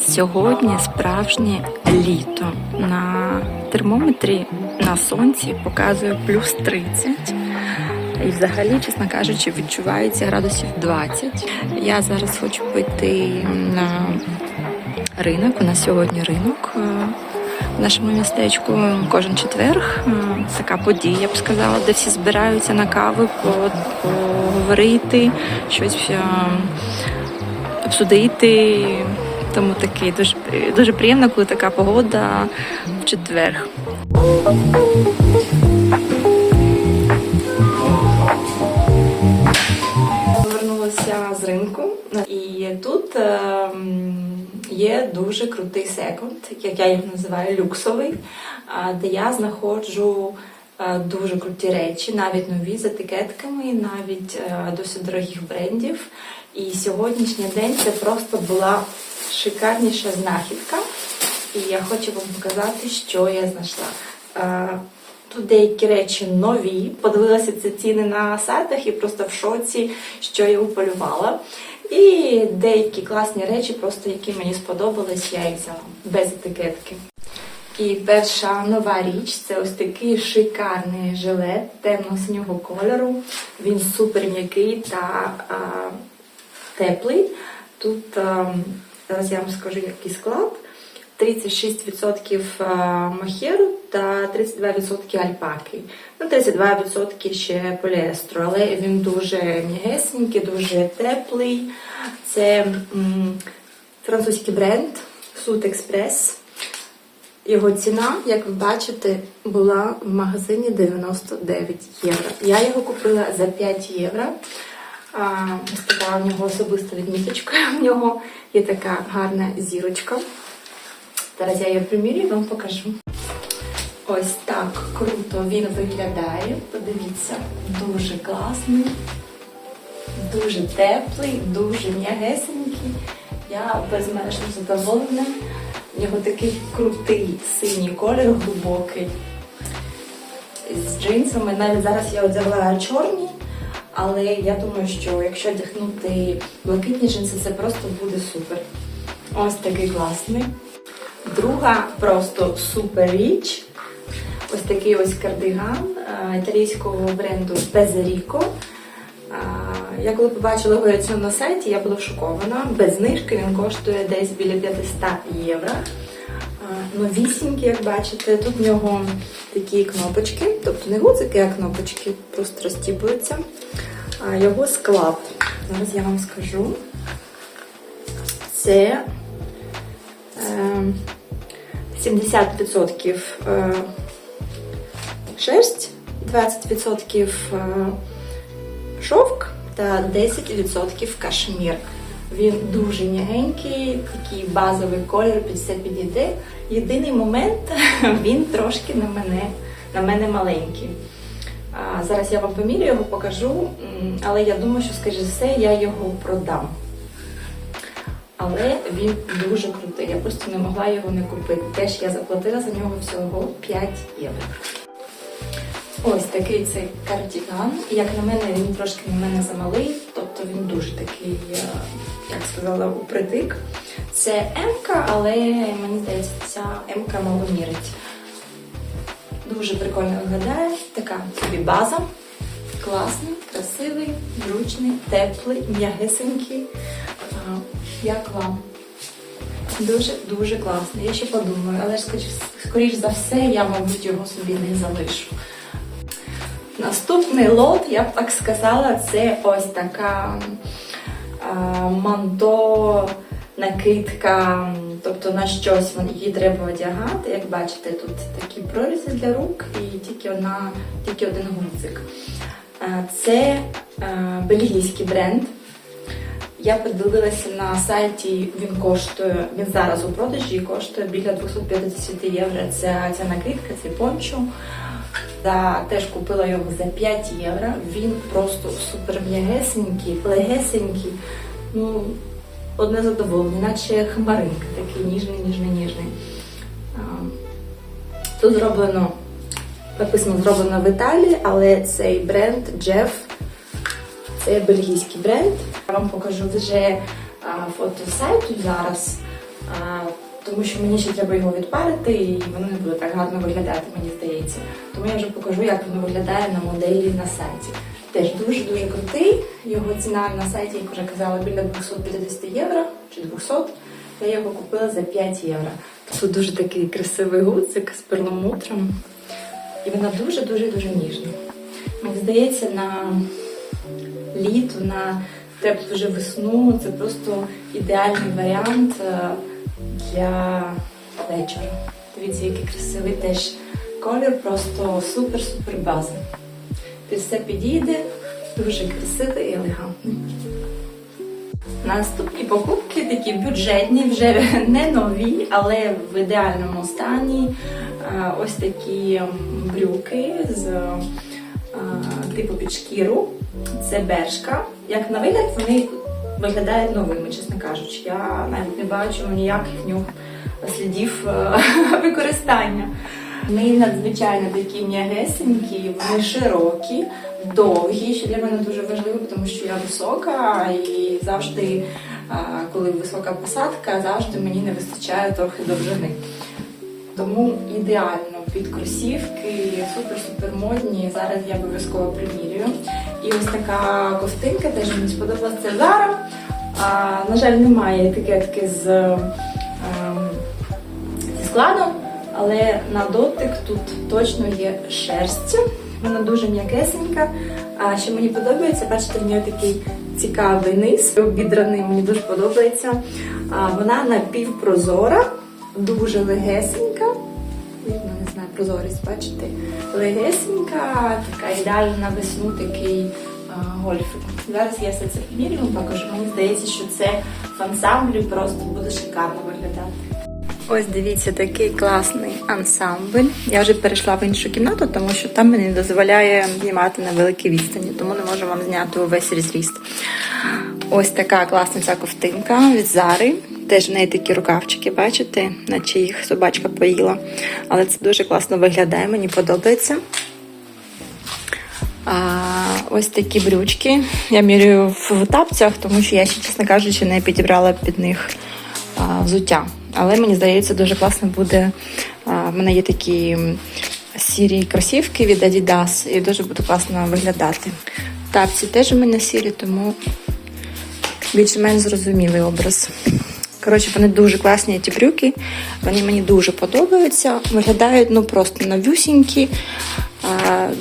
нас сьогодні справжнє літо. На термометрі на сонці показує плюс 30. І взагалі, чесно кажучи, відчувається градусів 20. Я зараз хочу піти на ринок. У нас сьогодні ринок е, в нашому містечку кожен четверг. Е, Така подія, я б сказала, де всі збираються на кави, поговорити, щось е, обсудити. Тому таки дуже, дуже приємно, коли така погода в четвер. Повернулася з ринку, і тут е, є дуже крутий секонд, як я його називаю, люксовий, де я знаходжу е, дуже круті речі, навіть нові з етикетками, навіть е, досить дорогих брендів. І сьогоднішній день це просто була шикарніша знахідка. І я хочу вам показати, що я знайшла. Е, Тут деякі речі нові. Подивилася ці ціни на сайтах і просто в шоці, що я уполювала. І деякі класні речі, просто які мені сподобались, я їх взяла без етикетки. І перша нова річ це ось такий шикарний жилет темно-синього кольору. Він супер м'який та а, теплий. Тут а, зараз я вам скажу, який склад. 36% махеру та 32% альпаки. Ну, 32% ще поліестру, але він дуже м'ягесенький, дуже теплий. Це м, французький бренд Суд Експрес. Його ціна, як ви бачите, була в магазині 99 євро. Я його купила за 5 євро. А, ось така у нього особиста відміточка. У нього є така гарна зірочка. Зараз я її примірюю і вам покажу. Ось так круто він виглядає. Подивіться, дуже класний, дуже теплий, дуже м'ягесенький. Я безмежно задоволена. У нього такий крутий синій колір, глибокий. З джинсами. Навіть зараз я одягла чорні, але я думаю, що якщо одягнути блакитні джинси, це просто буде супер. Ось такий класний. Друга просто супер річ. Ось такий ось кардиган італійського бренду Безеріко. Я коли побачила його ціну на сайті, я була шокована. Без знижки він коштує десь біля 500 євро. Новісінький, як бачите, тут в нього такі кнопочки, тобто не гудзики, а кнопочки просто розтібуються. А, Його склад. Зараз я вам скажу. Це е, 70% е, шерсть, 20% е, шовк та 10% кашмір. Він дуже м'ягенький, такий базовий колір, під все підійде. Єдиний момент, він трошки на мене, на мене маленький. А, зараз я вам помірю його покажу, але я думаю, що, скоріше все, я його продам. Але він дуже крутий. Я просто не могла його не купити. Теж я заплатила за нього всього 5 євро. Ось такий цей кардіган. Як на мене, він трошки на мене замалий, тобто він дуже такий, е, як сказала, упритик. Це М-ка, але мені здається, ця М-ка мало мірить. Дуже прикольно виглядає. Така собі база. Класний, красивий, зручний, теплий, м'ягесенький. Як вам? Дуже дуже класний. Я ще подумаю, але скоріш за все, я, мабуть, його собі не залишу. Наступний лот, я б так сказала, це ось така а, манто, накидка, тобто на щось її треба одягати. Як бачите, тут такі прорізи для рук і тільки, одна, тільки один гудзик. Це бельгійський бренд. Я подивилася на сайті, він коштує, він зараз у продажі і коштує біля 250 євро. Це ця накидка, це пончо. Да, теж купила його за 5 євро. Він просто супер м'ягесенький, легесенький. Ну, одне задоволення, наче хмаринка, такий ніжний, ніжний, ніжний. Тут зроблено, написано зроблено в Італії, але цей бренд Jeff це бельгійський бренд. Я вам покажу вже фото сайту зараз. тому що мені ще треба його відпарити, і воно не буде так гарно виглядати, мені здається. Тому я вже покажу, як воно виглядає на моделі на сайті. Теж дуже-дуже крутий. Його ціна на сайті, як вже казала, біля 250 євро чи 200. Я його купила за 5 євро. Тут дуже такий красивий гудзик з перламутром. І вона дуже-дуже-дуже ніжна. Мені здається, на літо, на теплу вже весну це просто ідеальний варіант е, для вечора. Дивіться, який красивий теж колір, просто супер-супер база. Під все підійде, дуже красивий і елегантний. Наступні покупки такі бюджетні, вже не нові, але в ідеальному стані. Ось такі брюки з типу під шкіру. Це бершка. Як на вигляд, вони виглядають новими, чесно кажучи. Я навіть не бачу ніяких нього слідів е, використання. Вони надзвичайно такі м'ягесенькі, вони широкі, довгі, що для мене дуже важливо, тому що я висока і завжди, коли висока посадка, завжди мені не вистачає трохи довжини. Тому ідеально під кросівки, супер-супер модні. Зараз я обов'язково примірюю. І ось така ковтинка теж мені сподобалася. А, на жаль, немає етикетки з, ем, зі складом, але на дотик тут точно є шерсть. Вона дуже м'якесенька. А що мені подобається, бачите, в нього такий цікавий низ, обідраний, мені дуже подобається. А, вона напівпрозора, дуже легесенька. Видно, не знаю, прозорість, бачите? Легесенька, така ідеальна на весну такий гольфик. Зараз я все це примірюю, покажу. Мені здається, що це в ансамблі просто буде шикарно виглядати. Ось дивіться, такий класний ансамбль. Я вже перейшла в іншу кімнату, тому що там мені дозволяє знімати на великій відстані, тому не можу вам зняти увесь розріст. Ось така класна ця ковтинка від Зари. Теж в неї такі рукавчики, бачите, наче їх собачка поїла. Але це дуже класно виглядає, мені подобається. А, ось такі брючки. Я міряю в тапцях, тому що я ще, чесно кажучи, не підібрала під них а, взуття. Але мені здається, дуже класно буде. В мене є такі сірі кросівки від Adidas, і дуже буде класно виглядати. Тапці теж у мене сірі, тому більш-менш зрозумілий образ. Коротше, вони дуже класні, ті брюки. Вони мені дуже подобаються. Виглядають ну просто новюсінькі,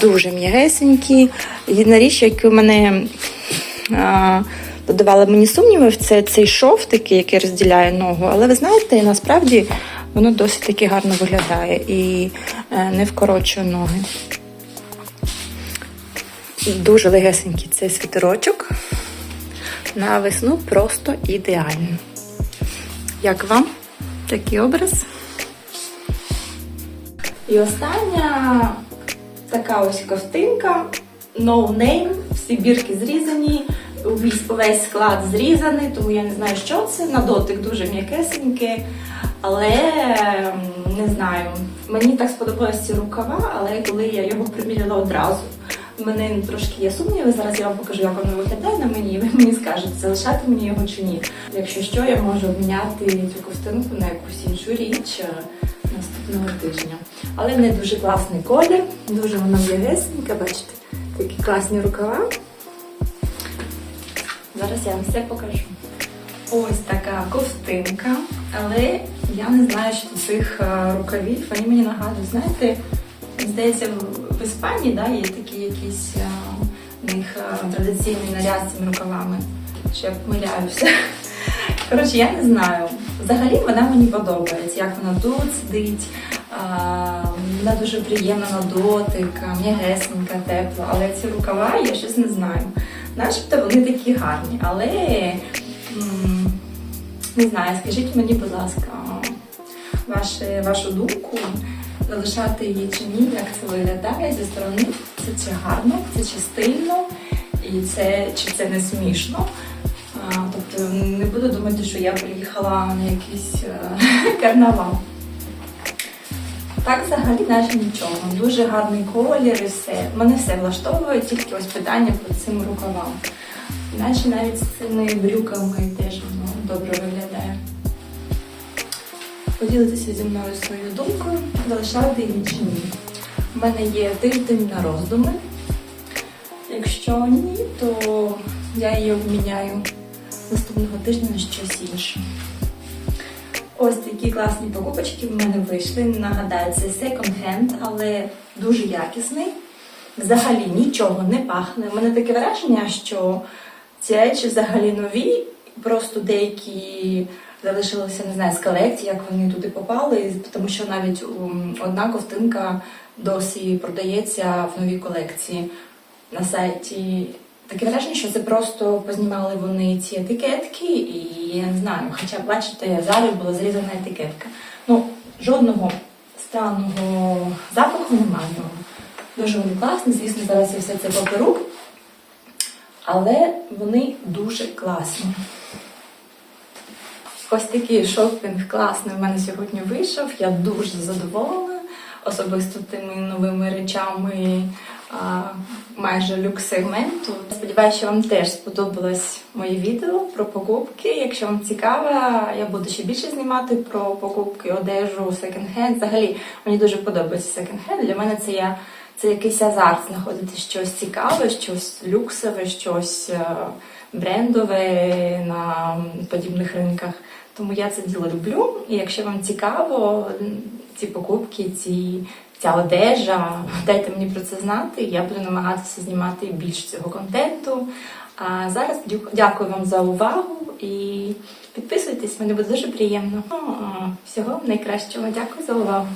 дуже м'ягесенькі. Єдина річ, яку мене додавала мені сумнівів, це цей шов такий, який розділяє ногу. Але ви знаєте, насправді воно досить таки гарно виглядає і е, не вкорочує ноги. Дуже легесенький цей світерочок. На весну просто ідеально. Як вам такий образ? І остання така ось ковтинка. No name, всі бірки зрізані, весь склад зрізаний, тому я не знаю, що це. На дотик дуже м'якесеньке, але не знаю. Мені так сподобалися ці рукава, але коли я його приміряла одразу, в мене трошки є сумніви. Зараз я вам покажу, як воно виглядає на мені, і ви мені скажете, залишати мені його чи ні. Якщо що, я можу обміняти цю ковтинку на якусь іншу річ е, наступного тижня. Але не дуже класний колір, дуже воно м'ягесеньке, бачите, такі класні рукава. Зараз я вам все покажу. Ось така ковтинка, але я не знаю, що цих е, рукавів. Вони мені нагадують, знаєте, здається, в- Іспанії да, є такі якісь е, в них е, традиційний наряд з цими рукавами. Чи я помиляюся. Коротше, я не знаю. Взагалі вона мені подобається, як вона тут сидить. Вона дуже приємна на дотик, м'ягесенька, тепла. Але ці рукава я щось не знаю. Начебто вони такі гарні, але не знаю, скажіть мені, будь ласка, ваші, вашу думку, залишати її чи ні, як це виглядає зі сторони. Це чи гарно, це чи стильно, і це чи це не смішно. Тобто не буду думати, що я приїхала на якийсь е, карнавал. Так, взагалі, наче нічого. Дуже гарний колір і все. Мене все влаштовує, тільки ось питання по цим рукавам. Іначе навіть з цими брюками теж воно добре виглядає. поділитися зі мною своєю думкою, залишати її чи ні. У мене є тиждень на роздуми. Якщо ні, то я її обміняю наступного тижня на щось інше. Ось такі класні покупочки в мене вийшли. Нагадаю, це секонд-хенд, але дуже якісний. Взагалі нічого не пахне. У мене таке враження, що ці речі взагалі нові, просто деякі залишилися, не знаю, з колекції, як вони туди попали, тому що навіть одна ковтинка досі продається в новій колекції на сайті. Таке враження, що це просто познімали вони ці етикетки, і я не знаю, хоча бачите, залі була зрізана етикетка. Ну, жодного странного запаху немає. в. Дуже вони класні, звісно, зараз я все це поперу, але вони дуже класні. Ось такий шопінг класний в мене сьогодні вийшов. Я дуже задоволена особисто тими новими речами майже люкс-сегменту. Сподіваюся, що вам теж сподобалось моє відео про покупки. Якщо вам цікаво, я буду ще більше знімати про покупки, одежу, секонд-хенд. Взагалі мені дуже подобається секонд-хенд. Для мене це я. Це якийсь азарт знаходити щось цікаве, щось люксове, щось е, брендове на подібних ринках. Тому я це діло люблю. І якщо вам цікаво ці покупки, ці, ця одежа, дайте мені про це знати. Я буду намагатися знімати більше цього контенту. А зараз дякую вам за увагу і підписуйтесь, мені буде дуже приємно. Ну, Всього найкращого. Дякую за увагу.